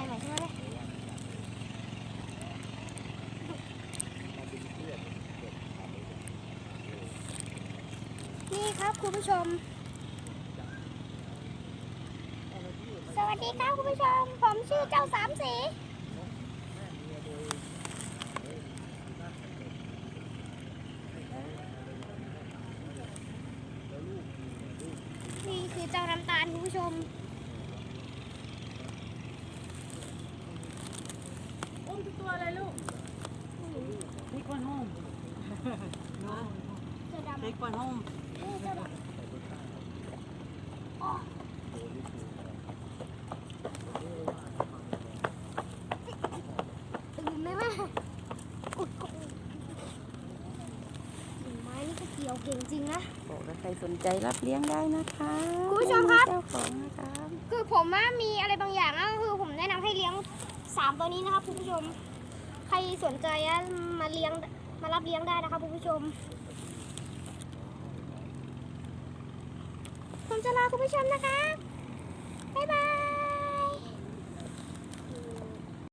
ส่ใหม่ใช่ไหมนี่ครับคุณผู้ชม สวัสดีครับคุณผู้ชม ผมชื่อเจ้าสามสีนี่คือเจ้าน้ำตาลคุณผู้ชมทุกตัว เลยลูก Take one home. no, เจ้าดำ take one home. นี่เจ้อ๋อตื่นไหมแม่อุดกดกิ่งไม้นี่ก็เกี่ยวเก่งจริงนะ บอกว่าใครสนใจรับเลี้ยงได้นะคะคุณผู้ชมครับเจ้าของนะครับคือผมว่ามีอะไรบางอย่างก็คือผมแนะนำให้เลี้ยงสามตัวนี้นะครับคุณผู้ชม ใครสนใจมาเลี้ยงมารับเลี้ยงได้นะคะคุณผู้ชม ผมจะลาคุณผู้ชมนะคะ บ๊ายบาย